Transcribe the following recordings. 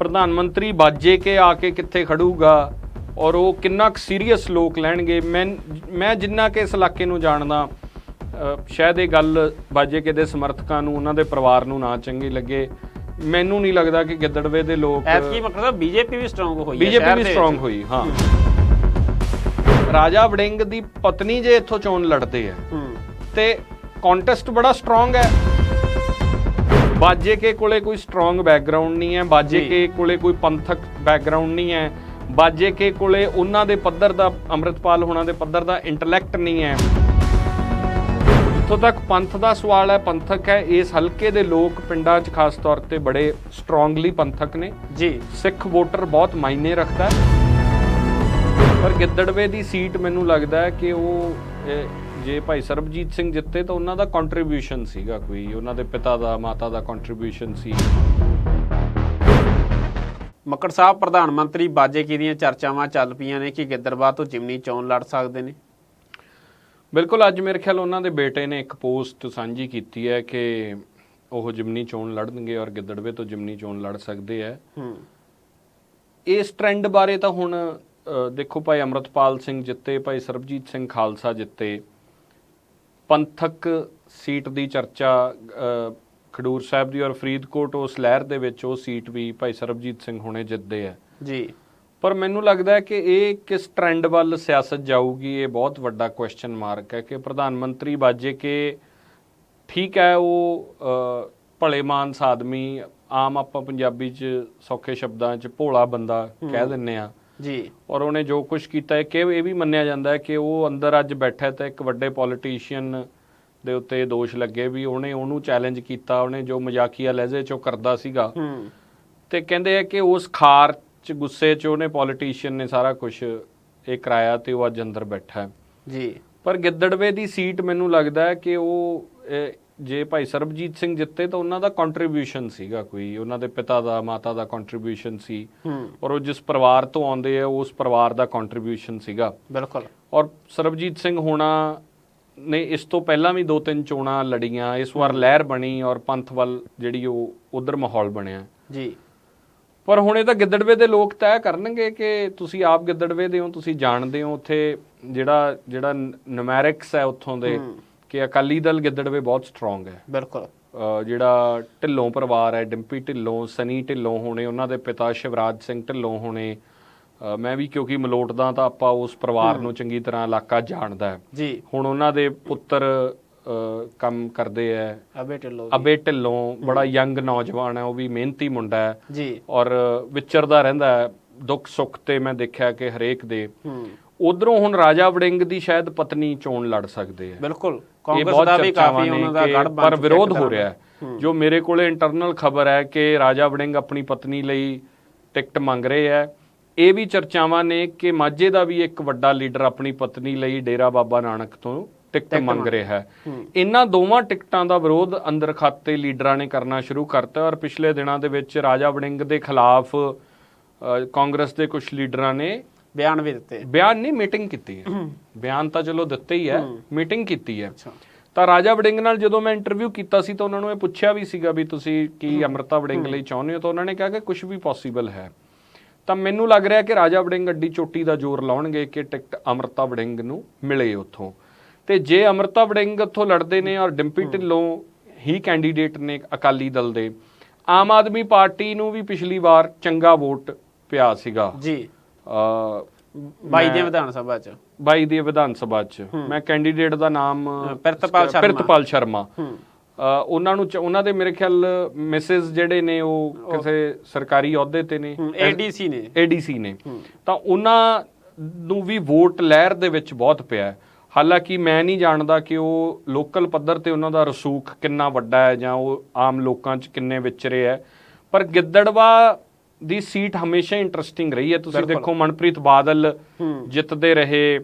ਪ੍ਰਧਾਨ ਮੰਤਰੀ ਬਾਜੇ ਕੇ ਆ ਕੇ ਕਿੱਥੇ ਖੜੂਗਾ ਔਰ ਉਹ ਕਿੰਨਾ ਕੁ ਸੀਰੀਅਸ ਲੋਕ ਲੈਣਗੇ? ਮੈਂ ਮੈਂ ਜਿੰਨਾ ਕਿ ਇਸ ਇਲਾਕੇ ਨੂੰ ਜਾਣਦਾ ਸ਼ਾਇਦ ਇਹ ਗੱਲ ਬਾਜੇ ਕੇ ਦੇ ਸਮਰਥਕਾਂ ਨੂੰ ਉਹਨਾਂ ਦੇ ਪਰਿਵਾਰ ਨੂੰ ਨਾ ਚੰਗੀ ਲੱਗੇ। ਮੈਨੂੰ ਨਹੀਂ ਲੱਗਦਾ ਕਿ ਗਿੱਦੜਵੇ ਦੇ ਲੋਕ ਐਤਕੀ ਮਤਲਬ ਸਾਹਿਬ ਬੀਜੇਪੀ ਵੀ ਸਟਰੋਂਗ ਹੋਈ ਹੈ ਬੀਜੇਪੀ ਵੀ ਸਟਰੋਂਗ। ਹੋਈ ਹਾਂ। ਰਾਜਾ ਵੜਿੰਗ ਦੀ ਪਤਨੀ ਜੇ ਇੱਥੋਂ ਚੋਣ ਲੜਦੇ ਆ ਹੂੰ। ਤੇ ਕੰਟੈਸਟ ਬੜਾ ਸਟਰੋਂਗ ਹੈ। ਬਾਜੇ ਕੇ ਕੋਲੇ ਕੋਈ ਸਟਰੋਂਗ ਬੈਕਗ੍ਰਾਉਂਡ ਨਹੀਂ ਹੈ ਬਾਜੇ। ਕੇ ਕੋਲੇ ਕੋਈ ਪੰਥਕ ਬੈਕਗ੍ਰਾਉਂਡ ਨਹੀਂ ਹੈ ਬਾਜੇ ਕੇ ਕੋਲੇ ਉਹਨਾਂ ਦੇ ਪੱਧਰ ਦਾ ਅੰਮ੍ਰਿਤਪਾਲ ਹੋਣਾ ਦੇ ਪੱਧਰ ਦਾ ਇੰਟੈਲੈਕਟ ਨਹੀਂ ਹੈ। ਜਿੱਥੋਂ ਤੱਕ ਪੰਥ ਦਾ ਸਵਾਲ ਹੈ ਪੰਥਕ ਹੈ ਇਸ ਹਲਕੇ ਦੇ ਲੋਕ ਪਿੰਡਾਂ 'ਚ ਖਾਸ ਤੌਰ ਤੇ ਬੜੇ ਸਟਰੋਂਗਲੀ ਪੰਥਕ ਨੇ। ਜੀ। ਸਿੱਖ ਵੋਟਰ ਬਹੁਤ ਮਾਇਨੇ ਰੱਖਦਾ ਪਰ ਗਿੱਦੜਵੇ ਦੀ ਸੀਟ ਮੈਨੂੰ ਲੱਗਦਾ ਹੈ ਕਿ ਉਹ ਜੇ ਭਾਈ ਸਰਬਜੀਤ ਸਿੰਘ ਜਿੱਤੇ ਤਾਂ ਉਹਨਾਂ ਦਾ ਕੰਟਰੀਬਿਊਸ਼ਨ ਸੀਗਾ ਕੋਈ ਉਹਨਾਂ ਦੇ ਪਿਤਾ ਦਾ ਮਾਤਾ ਦਾ ਕੰਟਰੀਬਿਊਸ਼ਨ ਸੀ। ਮੱਕੜ ਸਾਹਿਬ ਪ੍ਰਧਾਨ ਮੰਤਰੀ ਬਾਜੇਕੀ ਦੀਆਂ ਚਰਚਾਵਾਂ ਚੱਲ ਪਈਆਂ ਨੇ ਕਿ ਗਿੱਦੜਬਾਹ ਤੋਂ ਜਿਮਨੀ ਚੋਣ ਲੜ ਸਕਦੇ ਨੇ? ਬਿਲਕੁਲ ਅੱਜ ਮੇਰੇ ਖਿਆਲ ਉਹਨਾਂ ਦੇ ਬੇਟੇ ਨੇ ਇੱਕ ਪੋਸਟ ਸਾਂਝੀ ਕੀਤੀ ਹੈ ਕਿ ਉਹ ਜਿਮਨੀ ਚੋਣ ਲੜਨਗੇ ਔਰ ਗਿੱਦੜਵੇ ਤੋਂ ਜਿਮਨੀ ਚੋਣ ਲੜ ਸਕਦੇ ਹੂੰ। ਇਸ ਟ੍ਰੈਂਡ ਬਾਰੇ ਤਾਂ ਹੁਣ ਦੇਖੋ ਭਾਈ ਅਮਰਤਪਾਲ ਸਿੰਘ ਜਿੱਤੇ ਭਾਈ ਸਰਬਜੀਤ ਸਿੰਘ ਖਾਲਸਾ ਜਿੱਤੇ ਪੰਥਕ ਸੀਟ ਦੀ ਚਰਚਾ ਖਡੂਰ ਸਾਹਿਬ ਦੀ ਔਰ ਫਰੀਦਕੋਟ ਉਸ ਲਹਿਰ ਦੇ ਵਿੱਚ ਉਹ ਸੀਟ ਵੀ ਭਾਈ ਸਰਬਜੀਤ ਸਿੰਘ ਹੁਣੇ ਜਿੱਤਦੇ ਆ। ਜੀ। ਪਰ ਮੈਨੂੰ ਲੱਗਦਾ ਹੈ ਕਿ ਇਹ ਕਿਸ ਟ੍ਰੈਂਡ ਵੱਲ ਸਿਆਸਤ ਜਾਊਗੀ ਇਹ ਬਹੁਤ ਵੱਡਾ ਕੁਐਸਚਨ ਮਾਰਕ ਹੈ ਕਿ ਪ੍ਰਧਾਨ ਮੰਤਰੀ ਬਾਜੇ ਕੇ ਠੀਕ ਹੈ ਉਹ ਭਲੇ ਮਾਨਸ ਆਦਮੀ ਆਮ ਆਪਾਂ ਪੰਜਾਬੀ 'ਚ ਸੌਖੇ ਸ਼ਬਦਾਂ 'ਚ ਭੋਲਾ ਬੰਦਾ ਕਹਿ ਦਿੰਨੇ ਆ। ਜੀ। ਔਰ ਉਹਨੇ ਜੋ ਕੁਝ ਕੀਤਾ ਹੈ ਕਿ ਇਹ ਵੀ ਮੰਨਿਆ ਜਾਂਦਾ ਹੈ ਕਿ ਉਹ ਅੰਦਰ ਅੱਜ ਬੈਠਾ ਹੈ ਤਾਂ ਇੱਕ ਵੱਡੇ ਪੋਲੀਟੀਸ਼ੀਅਨ ਦੇ ਉੱਤੇ ਦੋਸ਼ ਲੱਗੇ ਵੀ ਉਹਨੇ ਉਹਨੂੰ ਚੈਲੰਜ ਕੀਤਾ ਉਹਨੇ ਜੋ ਮਜ਼ਾਕੀਆ ਲਹਿਜੇ 'ਚ ਕਰਦਾ ਸੀਗਾ। ਹੂੰ। ਤੇ ਕਹਿੰਦੇ ਆ ਕਿ ਉਸ ਖਾਰ 'ਚ ਗੁੱਸੇ 'ਚ ਉਹਨੇ ਪੋਲੀਟੀਸ਼ੀਅਨ ਨੇ ਸਾਰਾ ਕੁਝ ਇਹ ਕਰਾਇਆ ਤੇ ਉਹ ਅੱਜ ਅੰਦਰ ਬੈਠਾ ਹੈ। ਜੀ। ਪਰ ਗਿੱਦੜਵੇ ਦੀ ਸੀਟ ਮੈਨੂੰ ਲੱਗਦਾ ਹੈ ਕਿ ਉਹ ਜੇ ਭਾਈ ਸਰਬਜੀਤ ਸਿੰਘ ਜਿੱਤੇ ਤਾਂ ਉਹਨਾਂ ਦਾ ਕੰਟਰੀਬਿਊਸ਼ਨ ਸੀਗਾ ਕੋਈ। ਉਹਨਾਂ ਦੇ ਪਿਤਾ ਦਾ ਮਾਤਾ ਦਾ ਕੰਟਰੀਬਿਊਸ਼ਨ ਸੀ। ਔਰ ਉਹ ਜਿਸ ਪਰਿਵਾਰ ਤੋਂ ਆਉਂਦੇ ਆ ਉਸ ਪਰਿਵਾਰ ਦਾ ਕੰਟਰੀਬਿਊਸ਼ਨ ਸੀਗਾ। ਬਿਲਕੁਲ। ਔਰ ਸਰਬਜੀਤ ਸਿੰਘ ਹੋਣਾ ਨੇ ਇਸ ਤੋਂ ਪਹਿਲਾਂ ਵੀ ਦੋ ਤਿੰਨ ਚੋਣਾਂ ਲੜੀਆਂ ਇਸ ਵਾਰ ਲਹਿਰ ਬਣੀ ਔਰ ਪੰਥ ਵੱਲ ਜਿਹੜੀ ਉਹ ਉਧਰ ਮਾਹੌਲ ਬਣਿਆ। ਜੀ। ਪਰ ਹੁਣ ਇਹ ਤਾਂ ਗਿੱਦੜਵੇ ਦੇ ਲੋਕ ਤੈਅ ਕਰਨਗੇ ਕਿ ਤੁਸੀਂ ਆਪ ਗਿੱਦੜਵੇ ਦੇ ਹੋ ਤੁਸੀਂ ਜਾਣਦੇ ਹੋ ਉੱਥੇ ਜਿਹੜਾ ਜਿਹੜਾ ਨੁਮੈਰਿਕਸ ਹੈ ਉੱਥੋਂ ਦੇ। ਕਿ ਅਕਾਲੀ ਦਲ ਗਿੱਦੜਵੇ ਬਹੁਤ ਸਟਰੋਂਗ ਹੈ। ਬਿਲਕੁਲ। ਜਿਹੜਾ ਢਿੱਲੋਂ ਪਰਿਵਾਰ ਹੈ ਡਿੰਪੀ ਢਿੱਲੋਂ ਸਨੀ ਢਿੱਲੋਂ ਹੋਣੇ ਉਹਨਾਂ ਦੇ ਪਿਤਾ ਸ਼ਿਵਰਾਜ ਸਿੰਘ ਢਿੱਲੋਂ ਹੋਣੇ। ਮੈਂ ਵੀ ਕਿਉਂਕਿ ਮਲੋਟਦਾ ਤਾਂ ਆਪਾਂ ਉਸ ਪਰਿਵਾਰ ਨੂੰ ਚੰਗੀ ਤਰ੍ਹਾਂ ਇਲਾਕਾ ਜਾਣਦਾ ਹੈ। ਜੀ। ਹੁਣ ਉਹਨਾਂ ਦੇ ਪੁੱਤਰ ਕੰਮ ਕਰਦੇ ਹੈ ਅਬੇ ਢਿੱਲੋਂ। ਅਬੇ ਢਿੱਲੋਂ ਬੜਾ ਯੰਗ ਨੌਜਵਾਨ ਹੈ ਉਹ ਵੀ ਮਿਹਨਤੀ ਮੁੰਡਾ ਹੈ ਜੀ। ਔਰ ਵਿਚਰਦਾ ਰਹਿੰਦਾ ਹੈ ਦੁੱਖ ਸੁੱਖ ਤੇ ਮੈਂ ਦੇਖਿਆ ਕਿ ਹਰੇਕ ਦੇ। ਹੂੰ। ਉਧਰੋਂ ਹੁਣ ਰਾਜਾ ਵੜਿੰਗ ਦੀ ਸ਼ਾਇਦ ਪਤਨੀ ਚੋਣ ਲੜ ਸਕਦੇ ਆ ਬਿਲਕੁਲ ਕਾਂਗਰਸ ਦਾ ਵੀ ਕਾਫੀ ਉਹਨਾਂ ਦਾ ਗੜ ਬਣ ਪਰ ਵਿਰੋਧ ਹੋ ਰਿਹਾ। ਹੈ। ਜੋ ਮੇਰੇ ਕੋਲੇ ਇੰਟਰਨਲ ਖਬਰ ਹੈ ਕਿ ਰਾਜਾ ਵੜਿੰਗ ਆਪਣੀ ਪਤਨੀ ਲਈ ਟਿਕਟ ਮੰਗ ਰਹੇ ਹੈ ਇਹ ਵੀ ਚਰਚਾਵਾਂ ਨੇ ਕਿ ਮਾਝੇ ਦਾ ਵੀ ਇੱਕ ਵੱਡਾ ਲੀਡਰ ਆਪਣੀ ਪਤਨੀ ਲਈ ਡੇਰਾ ਬਾਬਾ ਨਾਨਕ ਤੋਂ ਟਿਕਟ ਮੰਗ ਰਿਹਾ ਹੈ। ਇਹਨਾਂ ਦੋਵਾਂ ਟਿਕਟਾਂ ਦਾ ਵਿਰੋਧ ਅੰਦਰ ਖਾਤੇ ਲੀਡਰਾਂ ਨੇ ਕਰਨਾ ਸ਼ੁਰੂ ਕਰਤਾ ਔਰ ਪਿਛਲੇ ਦਿਨਾਂ ਦੇ ਵਿੱਚ ਰਾਜਾ ਵੜਿੰਗ ਦੇ ਖਿਲਾਫ ਕਾਂਗਰਸ ਦੇ ਕੁਝ ਲੀਡਰਾਂ ਨੇ ਬਿਆਨ ਵੀ ਦਿੱਤੇ। ਬਿਆਨ ਨਹੀਂ ਮੀਟਿੰਗ ਕੀਤੀ ਹੈ। ਬਿਆਨ ਤਾਂ ਚਲੋ ਦਿੱਤੇ ਹੀ ਹੈ ਮੀਟਿੰਗ ਕੀਤੀ ਹੈ। ਤਾਂ ਰਾਜਾ ਵੜਿੰਗ ਨਾਲ ਜਦੋਂ ਮੈਂ ਇੰਟਰਵਿਊ ਕੀਤਾ ਸੀ ਤਾਂ ਉਹਨਾਂ ਨੂੰ ਇਹ ਪੁੱਛਿਆ ਵੀ ਸੀਗਾ ਵੀ ਤੁਸੀਂ ਕੀ ਅਮਰਤਾ ਵੜਿੰਗ ਲਈ ਚਾਹੁੰਦੇ ਹੋ? ਤਾਂ ਉਹਨਾਂ ਨੇ ਕਿਹਾ ਕਿ ਕੁਝ ਵੀ ਪੋਸੀਬਲ ਹੈ। ਤਾਂ ਮੈਨੂੰ ਲੱਗ ਰਿਹਾ ਕਿ ਰਾਜਾ ਵੜਿੰਗ ਅੱਡੀ ਚੋਟੀ ਦਾ ਜ਼ੋਰ ਲਾਉਣਗੇ ਕਿ ਟਿਕਟ ਅਮਰਤਾ ਵੜਿੰਗ ਨੂੰ ਮਿਲੇ ਉੱਥੋਂ। ਤੇ ਜੇ ਅਮਰਤਾ ਵੜਿੰਗ ਉੱਥੋਂ ਲੜਦੇ ਨੇ ਔਰ ਡਿੰਪੀ ਢਿੱਲੋਂ ਹੀ ਕੈਂਡੀਡੇਟ ਨੇ ਅਕਾਲੀ ਦਲ ਦੇ ਆਮ ਆਦਮੀ ਪਾਰਟੀ ਨੂੰ ਵੀ ਪਿਛਲੀ ਵਾਰ ਚੰਗਾ ਵੋਟ ਪਿਆ ਸੀਗਾ। ਜੀ। ਅ ਬਾਈ ਦੇ ਵਿਧਾਨ ਸਭਾ ਚ। ਬਾਈ ਦੀ ਵਿਧਾਨ ਸਭਾ 'ਚ। ਮੈਂ ਕੈਂਡੀਡੇਟ ਦਾ ਨਾਮ ਪ੍ਰਿਤਪਾਲ ਸ਼ਰਮਾ। ਪ੍ਰਿਤਪਾਲ ਸ਼ਰਮਾ। ਉਹਨਾਂ ਨੂੰ ਉਹਨਾਂ ਦੇ ਮੇਰੇ ਖਿਆਲ ਮਿਸਿਸ ਜਿਹੜੇ ਨੇ ਉਹ ਕਿਸੇ ਸਰਕਾਰੀ ਅਹੁਦੇ ਤੇ ਨੇ। ਏਡੀਸੀ ਨੇ। ਏਡੀਸੀ ਨੇ। ਤਾਂ ਉਹਨਾਂ ਨੂੰ ਵੀ ਵੋਟ ਲਹਿਰ ਦੇ ਵਿੱਚ ਬਹੁਤ ਪਿਆ। ਹੈ। ਹਾਲਾਂਕਿ ਮੈਂ ਨਹੀਂ ਜਾਣਦਾ ਕਿ ਉਹ ਲੋਕਲ ਪੱਧਰ ਤੇ ਉਹਨਾਂ ਦਾ ਰਸੂਖ ਕਿੰਨਾ ਵੱਡਾ ਹੈ ਜਾਂ ਉਹ ਆਮ ਲੋਕਾਂ 'ਚ ਕਿੰਨੇ ਵਿਚਰੇ ਹੈ। ਪਰ ਗਿੱਦੜਵਾ ਦੀ ਸੀਟ ਹਮੇਸ਼ਾ ਇੰਟਰਸਟਿੰਗ ਰਹੀ ਹੈ। ਤੁਸੀਂ ਦੇਖੋ ਮਨਪ੍ਰੀਤ ਬਾਦਲ ਜਿੱਤਦੇ ਰਹੇ।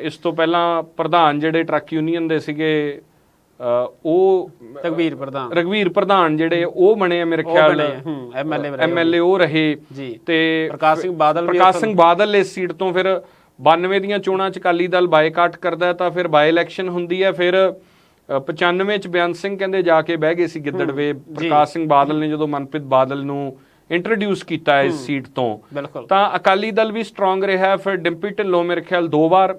ਇਸ ਤੋਂ ਪਹਿਲਾਂ ਪ੍ਰਧਾਨ ਜਿਹੜੇ ਟਰੱਕ ਯੂਨੀਅਨ ਦੇ ਸੀਗੇ ਉਹ ਤਕਬੀਰ ਪ੍ਰਧਾਨ। ਰਗਵੀਰ ਪ੍ਰਧਾਨ ਜਿਹੜੇ ਉਹ ਬਣੇ ਆ ਮੇਰੇ ਖਿਆਲ ਬਣੇ ਐਮਐਲਏ ਉਹ ਰਹੇ। ਜੀ। ਤੇ ਪ੍ਰਕਾਸ਼ ਸਿੰਘ ਬਾਦਲ ਪ੍ਰਕਾਸ਼ ਸਿੰਘ ਬਾਦਲ ਇਸ ਸੀਟ ਤੋਂ ਫਿਰ 92 ਦੀਆਂ ਚੋਣਾਂ ਚ ਅਕਾਲੀ ਦਲ ਬਾਈਕਾਟ ਕਰਦਾ ਤਾਂ ਫਿਰ ਬਾਈ ਇਲੈਕਸ਼ਨ ਹੁੰਦੀ ਹੈ ਫਿਰ ਅ, 95 ਚ ਬਿਆਨ ਸਿੰਘ ਕਹਿੰਦੇ ਜਾ ਕੇ ਬਹਿ ਗਏ ਸੀ ਗਿੱਦੜਵੇ ਪ੍ਰਕਾਸ਼ ਸਿੰਘ ਬਾਦਲ ਨੇ ਜਦੋਂ ਮਨਪ੍ਰੀਤ ਬਾਦਲ ਨੂੰ ਇੰਟਰੋਡਿਊਸ ਕੀਤਾ ਇਸ ਸੀਟ ਤੋਂ ਤਾਂ ਅਕਾਲੀ ਦਲ ਵੀ ਸਟਰੋਂਗ ਰਿਹਾ ਫਿਰ ਡਿੰਪੀ ਢਿੱਲੋਂ ਮੇਰੇ ਖਿਆਲ ਦੋ ਵਾਰ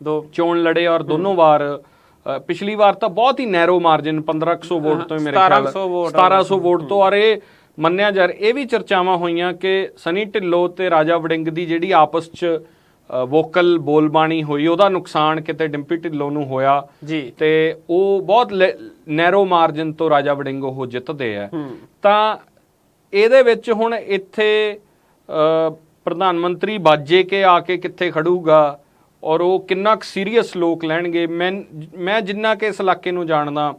ਦੋ। ਚੋਣ ਲੜੇ ਔਰ ਦੋਨੋਂ ਵਾਰ ਪਿਛਲੀ ਵਾਰ ਤਾਂ ਬਹੁਤ ਹੀ ਨੈਰੋ ਮਾਰਜਨ 1500 ਵੋਟ ਤੋਂ ਹੀ ਮੇਰੇ ਖਿਆਲ 1700 ਵੋਟ 1700 ਵੋਟ ਤੋਂ ਔਰ ਇਹ ਮੰਨਿਆ ਜਾ ਰਿਹਾ ਇਹ ਵੀ ਚਰਚਾਵਾਂ ਹੋਈਆਂ ਕਿ ਸਨੀ ਢਿੱਲੋਂ ਤੇ ਰਾਜਾ ਵੜਿੰਗ ਦੀ ਜਿਹੜੀ ਆਪਸ 'ਚ ਵੋਕਲ ਬੋਲਬਾਣੀ ਹੋਈ ਉਹਦਾ ਨੁਕਸਾਨ ਕਿਤੇ ਡਿੰਪੀ ਢਿੱਲੋਂ ਨੂੰ ਹੋਇਆ। ਜੀ। ਤੇ ਉਹ ਬਹੁਤ ਨੈਰੋ ਮਾਰਜਨ ਤੋਂ ਰਾਜਾ ਵੜਿੰਗ ਉਹ ਜਿੱਤਦੇ ਆ। ਤਾਂ ਇਹਦੇ ਵਿੱਚ ਹੁਣ ਇੱਥੇ ਪ੍ਰਧਾਨ ਮੰਤਰੀ ਬਾਜੇ ਕੇ ਆ ਕੇ ਕਿੱਥੇ ਖੜੂਗਾ ਔਰ ਉਹ ਕਿੰਨਾ ਸੀਰੀਅਸ ਲੋਕ ਲੈਣਗੇ ਮੈਂ ਮੈਂ ਜਿੰਨਾ ਕਿ ਇਸ ਇਲਾਕੇ ਨੂੰ ਜਾਣਦਾ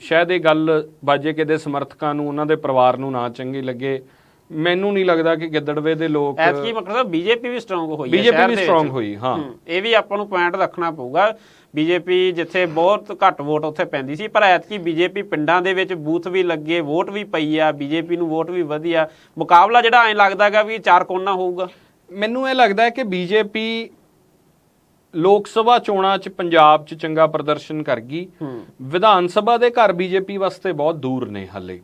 ਸ਼ਾਇਦ ਇਹ ਗੱਲ ਬਾਜੇ ਕੇ ਦੇ ਸਮਰਥਕਾਂ ਨੂੰ ਉਹਨਾਂ ਦੇ ਪਰਿਵਾਰ ਨੂੰ ਨਾ ਚੰਗੀ ਲੱਗੇ। ਮੈਨੂੰ ਨਹੀਂ ਲੱਗਦਾ ਕਿ ਗਿੱਦੜਵੇ ਦੇ ਲੋਕ ਐਤਕੀ ਮਤਲਬ ਬੀਜੇਪੀ ਵੀ ਸਟਰੋਂਗ ਹੋਈ ਹੈ ਬੀਜੇਪੀ ਵੀ ਸਟਰੋਂਗ। ਹੋਈ ਹਾਂ। ਇਹ ਵੀ ਆਪਾਂ ਨੂੰ ਪੁਆਇੰਟ ਰੱਖਣਾ ਪਊਗਾ। ਬੀਜੇਪੀ ਜਿੱਥੇ ਬਹੁਤ ਘੱਟ ਵੋਟ ਉੱਥੇ ਪੈਂਦੀ ਸੀ ਪਰ ਐਤਕੀ ਬੀਜੇਪੀ ਪਿੰਡਾਂ ਦੇ ਵਿੱਚ ਬੂਥ ਵੀ ਲੱਗੇ ਵੋਟ ਵੀ ਪਈ ਆ ਬੀਜੇਪੀ ਨੂੰ ਵੋਟ ਵੀ ਵਧੀਆ। ਮੁਕਾਬਲਾ ਜਿਹੜਾ ਐਂ ਲੱਗਦਾਗਾ ਵੀ ਚਾਰ ਕੋਨਾ ਹੋਊਗਾ। ਮੈਨੂੰ ਇਹ ਲੱਗਦਾ ਹੈ ਕਿ ਬੀਜੇਪੀ ਲੋਕ ਸਭਾ ਚੋਣਾਂ 'ਚ ਪੰਜਾਬ 'ਚ ਚੰਗਾ ਪ੍ਰਦਰਸ਼ਨ ਕਰ ਗਈ ਵਿਧਾਨ ਸਭਾ ਦੇ ਘਰ ਬੀਜੇਪੀ ਵਾਸਤੇ ਬਹੁਤ ਦੂਰ ਨੇ ਹਾਲੇ।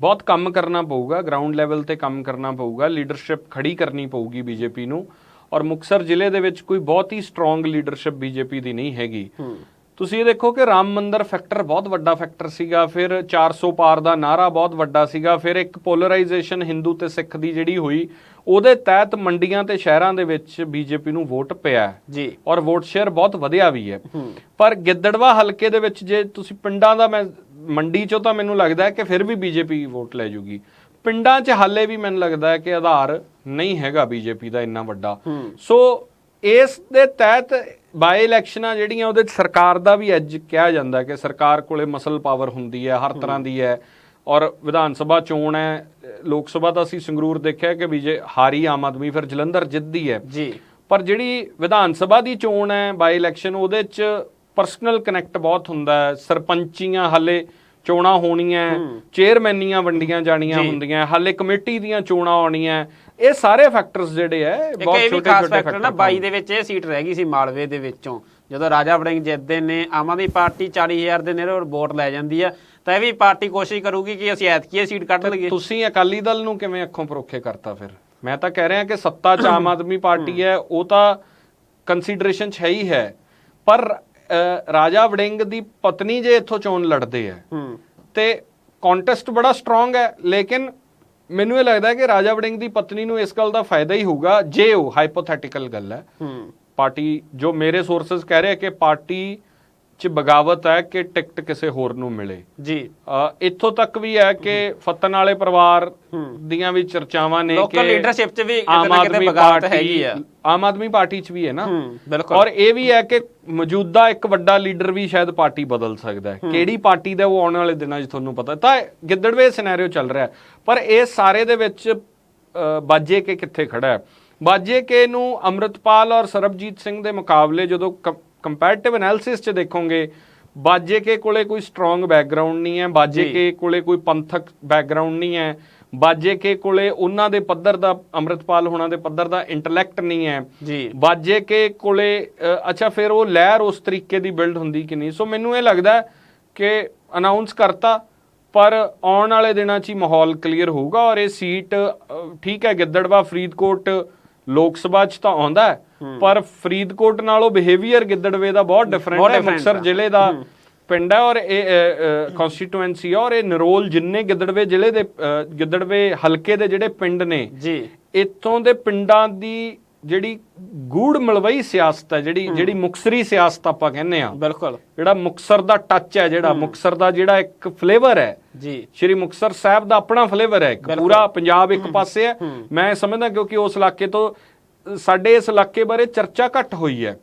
ਬਹੁਤ ਕੰਮ ਕਰਨਾ ਪਊਗਾ ਗਰਾਊਂਡ ਲੈਵਲ ਤੇ ਕੰਮ ਕਰਨਾ ਪਊਗਾ ਲੀਡਰਸ਼ਿਪ ਖੜੀ ਕਰਨੀ ਪਊਗੀ ਬੀਜੇਪੀ ਨੂੰ ਔਰ ਮੁਕਸਰ ਜ਼ਿਲ੍ਹੇ ਦੇ ਵਿੱਚ ਕੋਈ ਬਹੁਤ ਹੀ ਸਟਰੋਂਗ ਲੀਡਰਸ਼ਿਪ ਬੀਜੇਪੀ ਦੀ ਨਹੀਂ ਹੈਗੀ। ਤੁਸੀਂ ਇਹ ਦੇਖੋ ਕਿ ਰਾਮ ਮੰਦਰ ਫੈਕਟਰ ਬਹੁਤ ਵੱਡਾ ਫੈਕਟਰ ਸੀਗਾ ਫਿਰ 400 ਪਾਰ ਦਾ ਨਾਰਾ ਬਹੁਤ ਵੱਡਾ ਸੀਗਾ ਫਿਰ ਇੱਕ ਪੋਲਰਾਈਜੇਸ਼ਨ ਹਿੰਦੂ ਤੇ ਸਿੱਖ ਦੀ ਜਿਹੜੀ ਹੋਈ ਉਹਦੇ ਤਹਿਤ ਮੰਡੀਆਂ ਤੇ ਸ਼ਹਿਰਾਂ ਦੇ ਵਿੱਚ ਬੀਜੇਪੀ ਨੂੰ ਵੋਟ ਪਿਆ ਜੀ। ਔਰ ਵੋਟ ਸ਼ੇਅਰ ਬਹੁਤ ਵਧਿਆ ਵੀ ਹੈ। ਪਰ ਗਿੱਦੜਵਾ ਹਲਕੇ ਦੇ ਵਿੱਚ ਜੇ ਤੁਸੀਂ ਪਿੰਡਾਂ ਦਾ ਮੈਂ ਮੰਡੀ ਚੋਂ ਤਾਂ ਮੈਨੂੰ ਲੱਗਦਾ ਹੈ ਕਿ ਫਿਰ ਵੀ ਬੀਜੇਪੀ ਵੋਟ ਲੈ ਜੂਗੀ। ਪਿੰਡਾਂ 'ਚ ਹਾਲੇ ਵੀ ਮੈਨੂੰ ਲੱਗਦਾ ਹੈ ਕਿ ਆਧਾਰ ਨਹੀਂ ਹੈਗਾ ਬੀਜੇਪੀ ਦਾ ਇੰਨਾ ਵੱਡਾ। ਸੋ ਇਸ ਦੇ ਤਹਿਤ ਬਾਈ ਇਲੈਕਸ਼ਨਾਂ ਜਿਹੜੀਆਂ ਉਹਦੇ 'ਚ ਸਰਕਾਰ ਦਾ ਵੀ ਐਜ ਕਿਹਾ ਜਾਂਦਾ ਕਿ ਸਰਕਾਰ ਕੋਲੇ ਮਸਲ ਪਾਵਰ ਹੁੰਦੀ ਹੈ ਹਰ ਤਰ੍ਹਾਂ ਦੀ ਹੈ। ਔਰ ਵਿਧਾਨ ਸਭਾ ਚੋਣ ਹੈ ਲੋਕ ਸਭਾ ਦਾ ਅਸੀਂ ਸੰਗਰੂਰ ਦੇਖਿਆ ਕਿ ਬੀਜੇ ਹਾਰੀ ਆਮ ਆਦਮੀ ਫਿਰ ਜਲੰਧਰ ਜਿੱਤਦੀ ਹੈ। ਜੀ। ਪਰ ਜਿਹੜੀ ਵਿਧਾਨ ਸਭਾ ਦੀ ਚੋਣ ਹੈ ਬਾਈ ਇਲੈਕਸ਼ਨ ਉਹਦੇ 'ਚ ਪਰਸਨਲ ਕਨੈਕਟ ਬਹੁਤ ਹੁੰਦਾ ਹੈ। ਸਰਪੰਚੀਆਂ ਹਾਲੇ ਚੋਣਾਂ ਹੋਣੀਆਂ ਚੇਅਰਮੈਨੀਆਂ ਵੰਡੀਆਂ ਜਾਣੀਆਂ ਹੁੰਦੀਆਂ ਹਾਲੇ ਕਮੇਟੀ ਦੀਆਂ ਚੋਣਾਂ ਆਉਣੀਆਂ ਇਹ ਸਾਰੇ ਫੈਕਟਰਸ ਜਿਹੜੇ ਇੱਕ ਬਹੁਤ ਛੋਟੇ ਛੋਟੇ ਫੈਕਟਰ ਨਾ 22 ਦੇ ਵਿੱਚ ਇਹ ਸੀਟ ਰਹਿ ਗਈ ਸੀ ਮਾਲਵੇ ਦੇ ਵਿੱਚੋਂ। ਜਦੋਂ ਰਾਜਾ ਵੜਿੰਗ ਜਿੱਤਦੇ ਨੇ ਆਮ ਆਦਮੀ ਪਾਰਟੀ 40000 ਦੇ ਨੇੜੇ ਵੋਟ ਲੈ ਜਾਂਦੀ ਆ। ਤਾਂ ਇਹ ਵੀ ਪਾਰਟੀ ਕੋਸ਼ਿਸ਼ ਕਰੂਗੀ ਕਿ ਅਸੀਂ ਐਤਕੀ ਇਹ ਸੀਟ ਕੱਢ ਲਈਏ। ਤੁਸੀਂ ਅਕਾਲੀ ਦਲ ਨੂੰ ਕਿਵੇਂ ਅੱਖੋਂ ਪਰੋਖੇ ਕਰਤਾ ਫਿਰ? ਮੈਂ ਤਾਂ ਕਹਿ ਰਿਹਾ ਕਿ ਸੱਤਾ 'ਚ ਆਮ ਆਦਮੀ ਪਾਰਟੀ ਹੈ ਉਹ ਤਾਂ ਕੰਸੀਡਰੇਸ਼ਨ 'ਚ ਹੈ ਹੀ ਹੈ। ਪਰ ਰਾਜਾ ਵੜਿੰਗ ਦੀ ਪਤਨੀ ਜੇ ਇੱਥੋਂ ਚੋਣ ਲੜਦੇ ਹੂੰ। ਤੇ ਕੰਟੈਸਟ ਬੜਾ ਸਟਰੋਂਗ ਹੈ ਲੇਕਿਨ ਮੈਨੂੰ ਇਹ ਲੱਗਦਾ ਹੈ ਕਿ ਰਾਜਾ ਵੜਿੰਗ ਦੀ ਪਤਨੀ ਨੂੰ ਇਸ ਗੱਲ ਦਾ ਫਾਇਦਾ ਹੀ ਹੋਊਗਾ ਜੇ ਉਹ ਹਾਈਪੋਥੈਟੀਕਲ ਗੱਲ ਹੈ। ਹੂੰ। ਪਾਰਟੀ ਜੋ ਮੇਰੇ ਸੋਰਸਸ ਕਹਿ ਰਹੇ ਕਿ ਪਾਰਟੀ 'ਚ ਬਗਾਵਤ ਹੈ ਕਿ ਟਿਕਟ ਕਿਸੇ ਹੋਰ ਨੂੰ ਮਿਲੇ। ਜੀ। ਇੱਥੋਂ ਤੱਕ ਵੀ ਹੈ ਕਿ ਫਤਨ ਵਾਲੇ ਪਰਿਵਾਰ ਦੀਆਂ ਵੀ ਚਰਚਾਵਾਂ ਨੇ ਲੋਕਲ ਕਿ ਲੀਡਰਸ਼ਿਪ 'ਚ ਵੀ ਕਿਤੇ ਨਾ ਕਿਤੇ ਬਗਾਵਤ ਹੈਗੀ ਆ। ਆਮ ਆਦਮੀ ਪਾਰਟੀ 'ਚ ਵੀ ਹੈ ਨਾ। ਔਰ ਇਹ ਵੀ ਹੈ ਕਿ ਮੌਜੂਦਾ ਇੱਕ ਵੱਡਾ ਲੀਡਰ ਵੀ ਸ਼ਾਇਦ ਪਾਰਟੀ ਬਦਲ ਸਕਦਾ ਹੈ। ਕਿਹੜੀ ਪਾਰਟੀ ਦਾ ਉਹ ਆਉਣ ਵਾਲੇ ਦਿਨਾਂ 'ਚ ਤੁਹਾਨੂੰ ਪਤਾ। ਤਾਂ ਗਿੱਦੜਵੇ ਸਿਨੈਰੀਓ ਚੱਲ ਰਿਹਾ। ਪਰ ਇਹ ਸਾਰੇ ਦੇ ਵਿੱਚ ਬਾਜੇ ਕੇ ਕਿੱਥੇ ਖੜਾ ਹੈ? ਬਾਜੇ ਕੇ ਨੂੰ ਅੰਮ੍ਰਿਤਪਾਲ ਔਰ ਸਰਬਜੀਤ ਸਿੰਘ ਦੇ ਮੁਕਾਬਲੇ ਜਦੋਂ ਕੰਪੈਰੀਟਿਵ ਐਨਾਲਿਸਿਸ 'ਚ ਦੇਖੋਗੇ ਬਾਜੇ ਕੇ ਕੋਲੇ ਕੋਈ ਸਟਰੋਂਗ ਬੈਕਗ੍ਰਾਉਂਡ ਨਹੀਂ ਹੈ ਬਾਜੇ। ਕੇ ਕੋਲੇ ਕੋਈ ਪੰਥਕ ਬੈਕਗ੍ਰਾਉਂਡ ਨਹੀਂ ਹੈ ਬਾਜੇ ਕੇ ਕੋਲੇ ਉਹਨਾਂ ਦੇ ਪੱਧਰ ਦਾ ਅੰਮ੍ਰਿਤਪਾਲ ਹੋਣਾ ਦੇ ਪੱਧਰ ਦਾ ਇੰਟੈਲੈਕਟ ਨਹੀਂ ਹੈ। ਜੀ। ਬਾਜੇ ਕੇ ਕੋਲੇ ਅੱਛਾ ਫਿਰ ਉਹ ਲਹਿਰ ਉਸ ਤਰੀਕੇ ਦੀ ਬਿਲਡ ਹੁੰਦੀ ਕਿ ਨਹੀਂ? ਸੋ ਮੈਨੂੰ ਇਹ ਲੱਗਦਾ ਕਿ ਅਨਾਉਂਸ ਕਰਤਾ ਪਰ ਆਉਣ ਵਾਲੇ ਦਿਨਾਂ 'ਚ ਹੀ ਮਾਹੌਲ ਕਲੀਅਰ ਹੋਊਗਾ ਔਰ ਇਹ ਸੀਟ ਠੀਕ ਹੈ ਗਿੱਦੜਵਾ ਫਰੀਦਕੋਟ ਲੋਕ ਸਭਾ 'ਚ ਤਾਂ ਆਉਂਦਾ ਪਰ ਫਰੀਦਕੋਟ ਨਾਲੋਂ ਬਿਹੇਵੀਅਰ ਗਿੱਦੜਵੇ ਦਾ ਬਹੁਤ ਡਿਫਰੈਂਟ ਹੈ ਮੁਕਸਰ। ਜ਼ਿਲ੍ਹੇ ਦਾ ਪਿੰਡ ਹੈ ਔਰ ਇਹ ਕਨਸਟੀਟੂਐਂਸੀ ਔਰ ਇਹ ਨਰੋਲ ਜਿੰਨੇ ਗਿੱਦੜਵੇ ਜ਼ਿਲ੍ਹੇ ਦੇ ਗਿੱਦੜਵੇ ਹਲਕੇ ਦੇ ਜਿਹੜੇ ਪਿੰਡ ਨੇ ਜੀ। ਇੱਥੋਂ ਦੇ ਪਿੰਡਾਂ ਦੀ ਜਿਹੜੀ ਗੂੜ ਮਲਵਈ ਸਿਆਸਤ ਹੈ ਜਿਹੜੀ ਜਿਹੜੀ ਮੁਕਸਰੀ ਸਿਆਸਤ ਆਪਾਂ ਕਹਿੰਦੇ ਆ ਬਿਲਕੁਲ। ਜਿਹੜਾ ਮੁਕਸਰ ਦਾ ਟੱਚ ਹੈ ਜਿਹੜਾ ਮੁਕਸਰ ਦਾ ਜਿਹੜਾ ਇੱਕ ਫਲੇਵਰ ਹੈ ਜੀ। ਸ਼੍ਰੀ ਮੁਕਸਰ ਸਾਹਿਬ ਦਾ ਆਪਣਾ ਫਲੇਵਰ ਹੈ ਇੱਕ। ਪੂਰਾ ਪੰਜਾਬ ਇੱਕ ਪਾਸੇ ਹੈ। ਮੈਂ ਸਮਝਦਾ ਕਿਉਂਕਿ ਉਸ ਇਲਾਕੇ ਤੋਂ ਸਾਡੇ ਇਸ ਇਲਾਕੇ ਬਾਰੇ ਚਰਚਾ ਘੱਟ ਹੋਈ ਹੈ।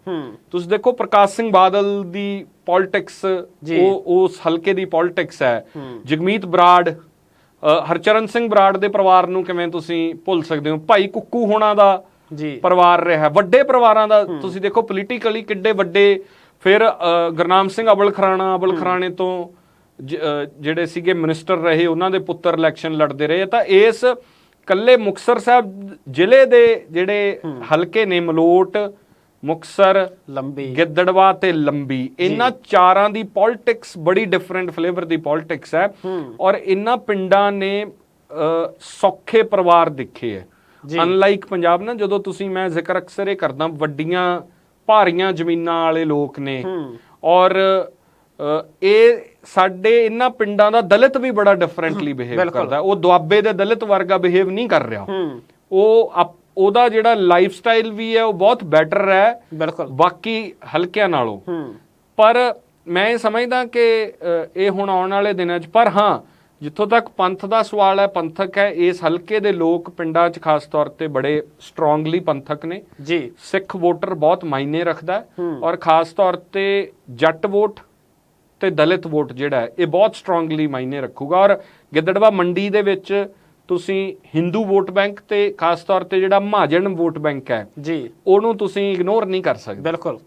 ਤੁਸੀਂ ਦੇਖੋ ਪ੍ਰਕਾਸ਼ ਸਿੰਘ ਬਾਦਲ ਦੀ ਪੋਲਿਟਿਕਸ। ਉਹ ਉਸ ਹਲਕੇ ਦੀ ਪੋਲਿਟਿਕਸ ਹੈ। ਜਗਮੀਤ ਬਰਾੜ ਹਰਚਰਨ ਸਿੰਘ ਬਰਾੜ ਦੇ ਪਰਿਵਾਰ ਨੂੰ ਕਿਵੇਂ ਤੁਸੀਂ ਭੁੱਲ ਸਕਦੇ ਹੋ? ਭਾਈ ਕੁੱਕੂ ਹੋਣਾ ਦਾ ਜੀ। ਪਰਿਵਾਰ ਰਿਹਾ। ਵੱਡੇ ਪਰਿਵਾਰਾਂ ਦਾ ਤੁਸੀਂ ਦੇਖੋ ਪੋਲੀਟੀਕਲੀ ਕਿੱਡੇ ਵੱਡੇ ਫਿਰ ਗੁਰਨਾਮ ਸਿੰਘ ਅਬਲ ਖਰਾਣਾ ਅਬਲ ਖਰਾਣੇ ਤੋਂ ਜਿਹੜੇ ਸੀਗੇ ਮਿਨਿਸਟਰ ਰਹੇ ਉਹਨਾਂ ਦੇ ਪੁੱਤਰ ਇਲੈਕਸ਼ਨ ਲੜਦੇ ਰਹੇ। ਤਾਂ ਇਸ ਕੱਲੇ ਮੁਕਸਰ ਸਾਹਿਬ ਜ਼ਿਲ੍ਹੇ ਦੇ ਜਿਹੜੇ ਹਲਕੇ ਨੇ ਮਲੋਟ ਮੁਕਸਰ ਲੰਬੀ। ਗਿੱਦੜਵਾ ਤੇ ਲੰਬੀ ਇਹਨਾਂ ਚਾਰਾਂ ਦੀ ਪੋਲਿਟਿਕਸ ਬੜੀ ਡਿਫਰੈਂਟ ਫਲੇਵਰ ਦੀ ਪੋਲਿਟਿਕਸ ਹੈ। ਔਰ ਇਹਨਾਂ ਪਿੰਡਾਂ ਨੇ ਸੌਖੇ ਪਰਿਵਾਰ ਦਿਖੇ ਹੈ। ਅਨਲਾਈਕ ਪੰਜਾਬ ਨਾ ਜਦੋਂ ਤੁਸੀਂ ਮੈਂ ਜ਼ਿਕਰ ਅਕਸਰ ਇਹ ਕਰਦਾ ਵੱਡੀਆਂ ਭਾਰੀਆਂ ਜ਼ਮੀਨਾਂ ਵਾਲੇ ਲੋਕ ਨੇ। ਔਰ ਇਹ ਸਾਡੇ ਇਹਨਾਂ ਪਿੰਡਾਂ ਦਾ ਦਲਿਤ ਵੀ ਬੜਾ ਡਿਫਰੈਂਟਲੀ ਬਿਹੇਵ। ਕਰਦਾ। ਉਹ ਦੁਆਬੇ ਦੇ ਦਲਿਤ ਵਰਗਾ ਬਿਹੇਵ ਨਹੀਂ ਕਰ ਰਿਹਾ। ਉਹ ਉਹਦਾ ਜਿਹੜਾ ਲਾਈਫ ਸਟਾਈਲ ਵੀ ਹੈ ਉਹ ਬਹੁਤ ਬੈਟਰ ਹੈ। ਬਿਲਕੁਲ। ਬਾਕੀ ਹਲਕਿਆਂ ਨਾਲੋਂ। ਪਰ ਮੈਂ ਇਹ ਸਮਝਦਾ ਕਿ ਇਹ ਹੁਣ ਆਉਣ ਵਾਲੇ ਦਿਨਾਂ 'ਚ ਪਰ ਹਾਂ ਜਿੱਥੋਂ ਤੱਕ ਪੰਥ ਦਾ ਸਵਾਲ ਹੈ ਪੰਥਕ ਹੈ ਇਸ ਹਲਕੇ ਦੇ ਲੋਕ ਪਿੰਡਾਂ 'ਚ ਖਾਸ ਤੌਰ ਤੇ ਬੜੇ ਸਟਰੋਂਗਲੀ ਪੰਥਕ ਨੇ। ਜੀ। ਸਿੱਖ ਵੋਟਰ ਬਹੁਤ ਮਾਇਨੇ ਰੱਖਦਾ। ਔਰ ਖਾਸ ਤੌਰ ਤੇ ਜੱਟ ਵੋਟ ਤੇ ਦਲਿਤ ਵੋਟ ਜਿਹੜਾ ਹੈ ਇਹ ਬਹੁਤ ਸਟਰੋਂਗਲੀ ਮਾਇਨੇ ਰੱਖੂਗਾ। ਔਰ ਗਿੱਦੜਵਾ ਮੰਡੀ ਦੇ ਵਿੱਚ ਤੁਸੀਂ ਹਿੰਦੂ ਵੋਟ ਬੈਂਕ ਤੇ ਖਾਸ ਤੌਰ ਤੇ ਜਿਹੜਾ ਮਹਾਜਨ ਵੋਟ ਬੈਂਕ ਹੈ ਜੀ। ਉਹਨੂੰ ਤੁਸੀਂ ਇਗਨੋਰ ਨਹੀਂ ਕਰ ਸਕਦੇ। ਬਿਲਕੁਲ।